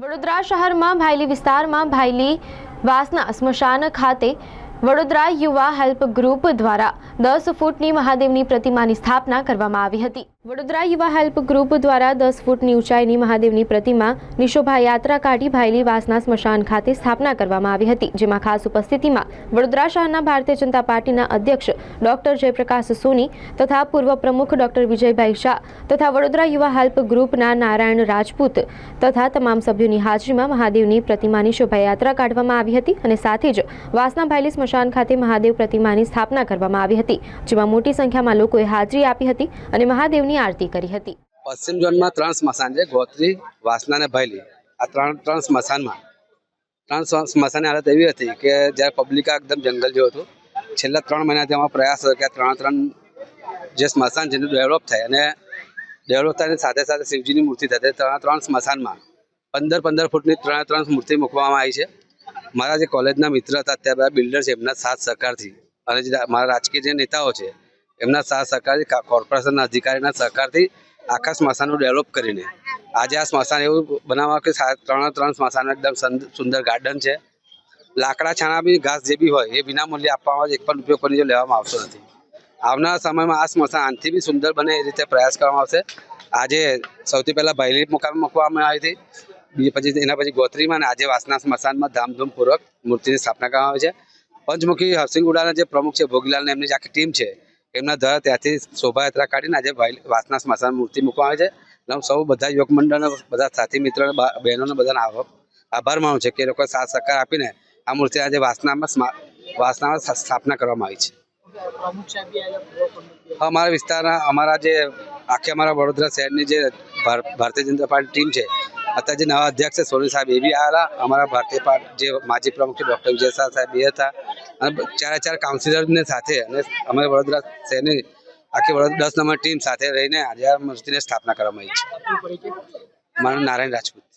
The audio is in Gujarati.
વડોદરા શહેરમાં ભાયલી વિસ્તારમાં ભાયલી વાસના સ્મશાન ખાતે વડોદરા યુવા હેલ્પ ગ્રુપ દ્વારા દસ ફૂટની મહાદેવની પ્રતિમાની સ્થાપના કરવામાં આવી હતી. વડોદરા યુવા હેલ્પ ગ્રુપ દ્વારા દસ ફૂટની ઊંચાઈની મહાદેવની પ્રતિમા નિશોભા યાત્રા કાઢી ભાયલી વાસના સ્મશાન ખાતે સ્થાપના કરવામાં આવી હતી, જેમાં ખાસ ઉપસ્થિતિમાં વડોદરા શહેરના ભારતીય જનતા પાર્ટીના અધ્યક્ષ ડોક્ટર જયપ્રકાશ સોની તથા પૂર્વ પ્રમુખ ડોક્ટર વિજયભાઈ શાહ તથા વડોદરા યુવા હેલ્પ ગ્રુપના નારાયણ રાજપૂત તથા તમામ સભ્યોની હાજરીમાં મહાદેવની પ્રતિમાની શોભાયાત્રા કાઢવામાં આવી હતી અને સાથે જ વાસના ભાયલી સ્મશાન ખાતે મહાદેવ પ્રતિમાની સ્થાપના કરવામાં આવી હતી, જેમાં મોટી સંખ્યામાં લોકોએ હાજરી આપી હતી અને મહાદેવની આરતી કરી હતી. પશ્ચિમ ઝોનમાં ત્રણ સ્મશાન છે, ગોત્રી, વાસના અને ભૈલી. આ ત્રણ ત્રણ સ્મશાનમાં. ત્રણ સ્મ- સ્મશાનની હાલત એવી હતી કે જ્યારે પબ્લિક એકદમ જંગલ જેવું હતું, છેલ્લા ત્રણ મહિનાથી અમારો પ્રયાસ હતો કે ત્રણ ત્રણ જે સ્મશાન છે ડેવલપ થાય અને ડેવલપ થાય સાથે સાથે શિવજીની મૂર્તિ થાય. ત્રણ ત્રણ સ્મશાનમાં પંદર પંદર ફૂટની ત્રણ ત્રણ મૂર્તિ મૂકવામાં આવી છે. મારા જે કોલેજના મિત્ર હતા, અત્યારે બધા બિલ્ડર છે, એમના સાથ સહકારથી. અને જે મારા રાજકીય જે નેતાઓ છે એમના સાથ સહકારથી કોર્પોરેશનના અધિકારીના સહકારથી આખા સ્મશાનનું ડેવલપ કરીને. આજે આ સ્મશાન એવું બનાવવા કે ત્રણે ત્રણ સ્મશાન એકદમ સંદ- સુંદર ગાર્ડન છે. લાકડા છાણા બી ઘાસ જે બી હોય એ વિના મૂલ્યે આપવામાં આવે એક પણ ઉપયોગ કરીને લેવામાં આવતો નથી. આવનારા સમયમાં આ સ્મશાન આનથી બી સુંદર બને એ રીતે પ્રયાસ કરવામાં આવશે. આજે સૌથી પહેલાં ભાઈલી મુકામે મૂકવામાં આવી હતી. બીજી પછી એના પછી ગોત્રીમાં અને આજે વાસના સ્મશાનમાં ધામધૂમપૂર્વક મૂર્તિની સ્થાપના કરવામાં આવી છે. પંચમુખી હરસિંહ ઉડાના જે પ્રમુખ છે, ભોગીલાલને એમની જે આખી ટીમ છે એમના દ્વારા ત્યાંથી શોભાયાત્રા કાઢીને આજે વાસના સ્મશાન મૂર્તિ મૂકવામાં આવે છે. અને સૌ બધા યુવક મંડળને બધા સાથી મિત્રોને, બા- બહેનોને બધાને આભાર માનું છે કે એ લોકોએ સાથ સહકાર આપીને આ મૂર્તિ આજે વાસનામાં વાસનામાં સ્થાપના કરવામાં આવી છે. અમારા વિસ્તારના, અમારા જે આખી અમારા વડોદરા શહેરની જે ભાર- ભારતીય જનતા પાર્ટી ટીમ છે અત્યારે જે નવા અધ્યક્ષ છે સોની સાહેબ, એ બી આવેલા. અમારા ભારતીય પાર્ટી જે માજી પ્રમુખ છે, ડૉક્ટર વિજય શાહ સાહેબ એ હતા. અને ચારે ચાર કાઉન્સિલરને સાથે અને અમે વડોદરા શહેરની આખી વડોદરા દસ નંબર ટીમ સાથે રહીને આજે આ મૂર્તિની સ્થાપના કરવામાં આવી છે. મારું નારાયણ રાજપૂત.